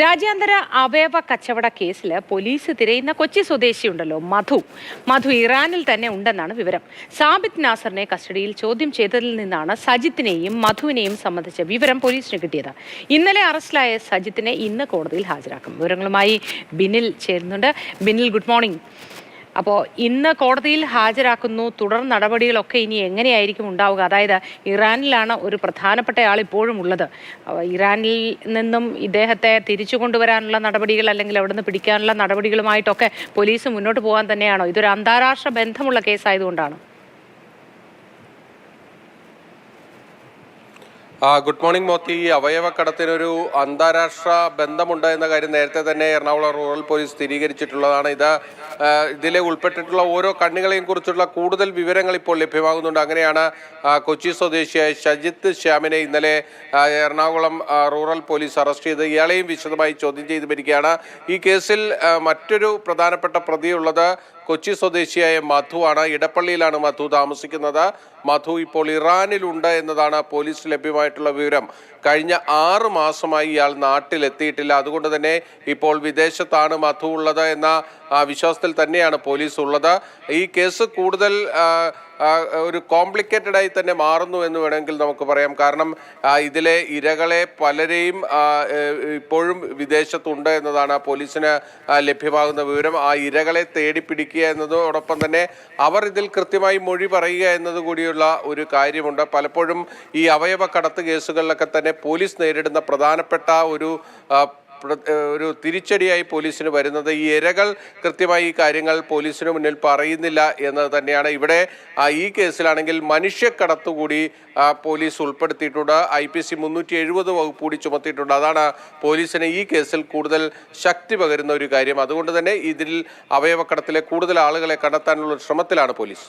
രാജ്യാന്തര അവയവ കച്ചവട കേസിൽ പോലീസ് തിരയുന്ന കൊച്ചി സ്വദേശിയുണ്ടല്ലോ മധു. മധു ഇറാനിൽ തന്നെ ഉണ്ടെന്നാണ് വിവരം. സാബിത് നാസറിനെ കസ്റ്റഡിയിൽ ചോദ്യം ചെയ്തതിൽ നിന്നാണ് സജിത്തിനെയും മധുവിനെയും സംബന്ധിച്ച വിവരം പോലീസിന് കിട്ടിയത്. ഇന്നലെ അറസ്റ്റിലായ സജിത്തിനെ ഇന്ന് കോടതിയിൽ ഹാജരാക്കും. വിവരങ്ങളുമായി ബിനിൽ ചേരുന്നുണ്ട്. Binil good morning. അപ്പോൾ ഇന്ന് കോടതിയിൽ ഹാജരാക്കുന്നു. തുടർ നടപടികളൊക്കെ ഇനി എങ്ങനെയായിരിക്കും ഉണ്ടാവുക? അതായത് ഇറാനിലാണ് ഒരു പ്രധാനപ്പെട്ട ആൾ ഇപ്പോഴും ഉള്ളത്. ഇറാനിൽ നിന്നും ഇദ്ദേഹത്തെ തിരിച്ചു കൊണ്ടുവരാനുള്ള നടപടികൾ അല്ലെങ്കിൽ അവിടുന്ന് പിടിക്കാനുള്ള നടപടികളുമായിട്ടൊക്കെ പോലീസ് മുന്നോട്ട് പോകാൻ തന്നെയാണോ? ഇതൊരു അന്താരാഷ്ട്ര ബന്ധമുള്ള കേസായതുകൊണ്ടാണ്? Good morning Moti. ഈ അവയവക്കടത്തിനൊരു അന്താരാഷ്ട്ര ബന്ധമുണ്ട് എന്ന കാര്യം നേരത്തെ തന്നെ എറണാകുളം റൂറൽ പോലീസ് സ്ഥിരീകരിച്ചിട്ടുള്ളതാണ്. ഇത് ഇതിലെ ഉൾപ്പെട്ടിട്ടുള്ള ഓരോ കണ്ണികളെയും കുറിച്ചുള്ള കൂടുതൽ വിവരങ്ങൾ ഇപ്പോൾ ലഭ്യമാകുന്നുണ്ട്. അങ്ങനെയാണ് കൊച്ചി സ്വദേശിയായ ഷജിത്ത് ശ്യാമിനെ ഇന്നലെ എറണാകുളം റൂറൽ പോലീസ് അറസ്റ്റ് ചെയ്ത് ഇയാളെയും വിശദമായി ചോദ്യം ചെയ്ത് വരികയാണ്. ഈ കേസിൽ മറ്റൊരു പ്രധാനപ്പെട്ട പ്രതിയുള്ളത് കൊച്ചി സ്വദേശിയായ മധു മധുവാണ് ഇടപ്പള്ളിയിലാണ് മധു താമസിക്കുന്നത്. മധു ഇപ്പോൾ ഇറാനിലുണ്ട് എന്നതാണ് പോലീസ് ലഭ്യമായിട്ടുള്ള വിവരം. കഴിഞ്ഞ ആറ് മാസമായി ഇയാൾ നാട്ടിലെത്തിയിട്ടില്ല. അതുകൊണ്ട് തന്നെ ഇപ്പോൾ വിദേശത്താണ് മധു ഉള്ളത് എന്ന വിശ്വാസത്തിൽ തന്നെയാണ് പോലീസ് ഉള്ളത്. ഈ കേസ് കൂടുതൽ ആ, ആ, ഒരു കോംപ്ലിക്കേറ്റഡായി തന്നെ മാറുന്നു എന്ന് വേണമെങ്കിൽ നമുക്ക് പറയാം. കാരണം ഇതിലെ ഇരകളെ പലരെയും ഇപ്പോഴും വിദേശത്തുണ്ട് എന്നതാണ് പോലീസിന് ആ, ലഭ്യമാകുന്ന വിവരം. ആ ഇരകളെ തേടി പിടിക്കുക എന്നതോടൊപ്പം തന്നെ അവർ ഇതിൽ കൃത്യമായി മൊഴി പറയുക എന്നതുകൂടിയുള്ള ഒരു കാര്യമുണ്ട്. പലപ്പോഴും ഈ അവയവ കടത്ത് കേസുകളിലൊക്കെ തന്നെ പോലീസ് നേരിടുന്ന പ്രധാനപ്പെട്ട ഒരു ആ, ഒരു തിരിച്ചടിയായി പോലീസിന് വരുന്നത്. ഈ ഇരകൾ കൃത്യമായി ഈ കാര്യങ്ങൾ പോലീസിന് മുന്നിൽ പറയുന്നില്ല എന്നത് തന്നെയാണ്. ഇവിടെ ഈ കേസിലാണെങ്കിൽ മനുഷ്യക്കടത്തുകൂടി പോലീസ് ഉൾപ്പെടുത്തിയിട്ടുണ്ട്. ഐ പി സി മുന്നൂറ്റി എഴുപത് വകുപ്പ് കൂടി ചുമത്തിയിട്ടുണ്ട്. അതാണ് പോലീസിന് ഈ കേസിൽ കൂടുതൽ ശക്തി പകരുന്ന ഒരു കാര്യം. അതുകൊണ്ട് തന്നെ ഇതിൽ അവയവക്കടത്തിലെ കൂടുതൽ ആളുകളെ കണ്ടെത്താനുള്ള ശ്രമത്തിലാണ് പോലീസ്.